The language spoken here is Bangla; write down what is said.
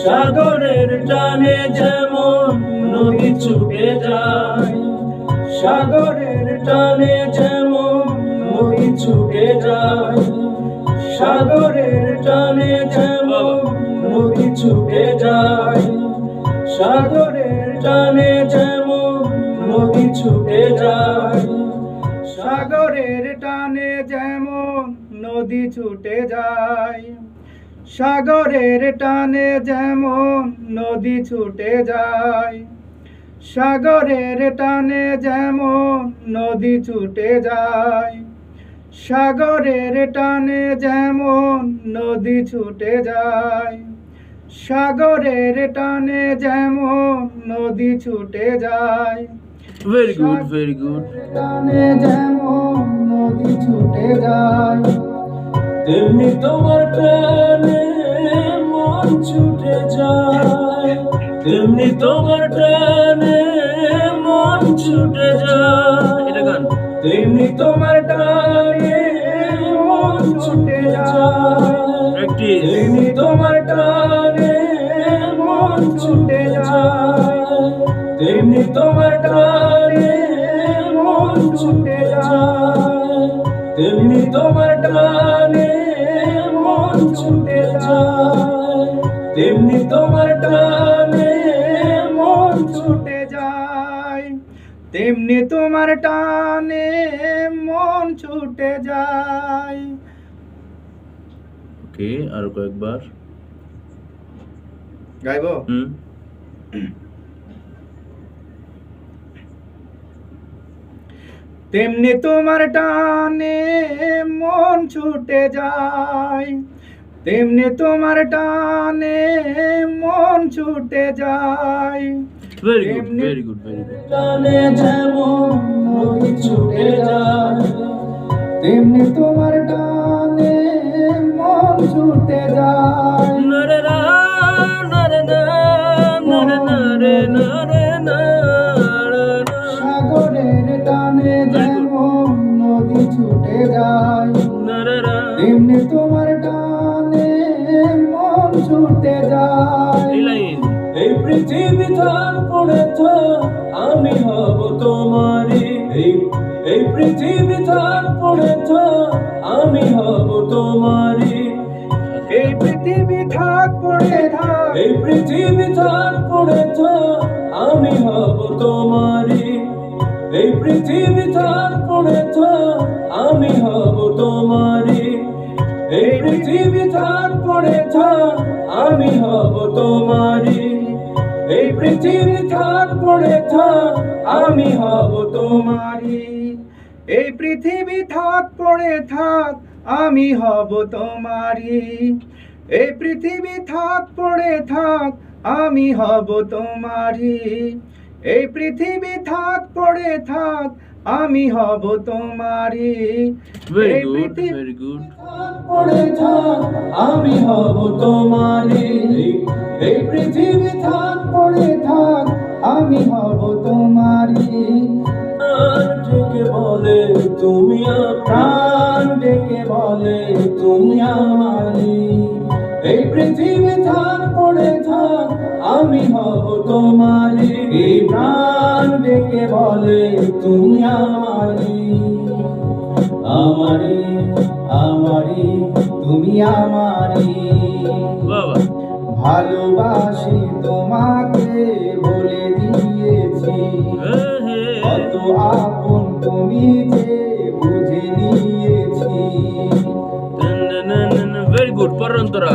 সাগরের টানে যেমন নদী ছুটে যায়, সাগরের টানে যেমন নদী ছুটে যায়, সাগরের টানে যেমন নদী ছুটে যায়, সাগরের টানে যেমন নদী ছুটে যায়, সাগরের টানে যেমন নদী ছুটে যায়। সাগরের টানে যেমন নদী ছুটে যায় সাগরের টানে যেমন নদী ছুটে যায় সাগরের টানে যেমন নদী ছুটে যায় সাগরের টানে যেমন নদী ছুটে যায় ভেরি গুড ভেরি গুড টানে যেমন নদী ছুটে যায়। তেমনি তোমার টানে ছুটে যায় তেমনি তোমার টানে মন ছুটে যায়। এটা গান। তেমনি তোমার টানে মন ছুটে যায় তেমনি তোমার টানে মন ছুটে যায় তেমনি তোমার টানে মন ছুটে যায় তেমনি তোমার টানে মন ছুটে যায়। তেমনি তোমার টানে মন ছুটে যায়। তেমনি তোমার টানে মন ছুটে যায়। ওকে আর কয়েকবার। গাইবো? হুম। তেমনি তোমার টানে মন ছুটে যায়। তেমনি তোমার টানে মন ছুটে যায়। Very good very good very good টানে যেমন নদী ছুটে যায়। তেমনি তোমার টানে মন ছুটে যায়। নরে না নরে না নরে না রে নরে না সাগরের টানে যেমন নদী ছুটে যায়। নরে তেমনি তোমার পৃথিবী থাক পড়ে থাক আমি হব তোমারই এই এই পৃথিবী থাক পড়ে থাক আমি হব তোমারই এই পৃথিবী থাক পড়ে থাক এই পৃথিবী থাক পড়ে থাক আমি হব তোমারই এই পৃথিবী থাক পড়ে থাক আমি হব তোমারই এই পৃথিবী থাক পড়ে থাক আমি হব তোমারই এই পৃথিবী থাক পড়ে থাক আমি হব তোমারই। এই পৃথিবী থাক পড়ে থাক আমি হব তোমারই। এই পৃথিবী থাক পড়ে থাক আমি হব তোমারই। এই পৃথিবী থাক পড়ে থাক আমি হব তোমারই। ভেরি গুড ভেরি গুড পড়ে থাক আমি হব তোমারই। এই পৃথিবী থাক তুমি প্রাণ ডেকে বলে তুমি আমারই। এই পৃথিবী থাক পড়ে থাক আমি হব তোমারই। এই প্রাণ ডেকে বলে তুমি আমারই। আমারই আমারই তুমি আমারই। বাবা। ভালোবাসি তোমাকে বলে দিয়েছি। কত আপন তুমি যে বুঝে নিয়েছি ভেরি গুড পরন্তরা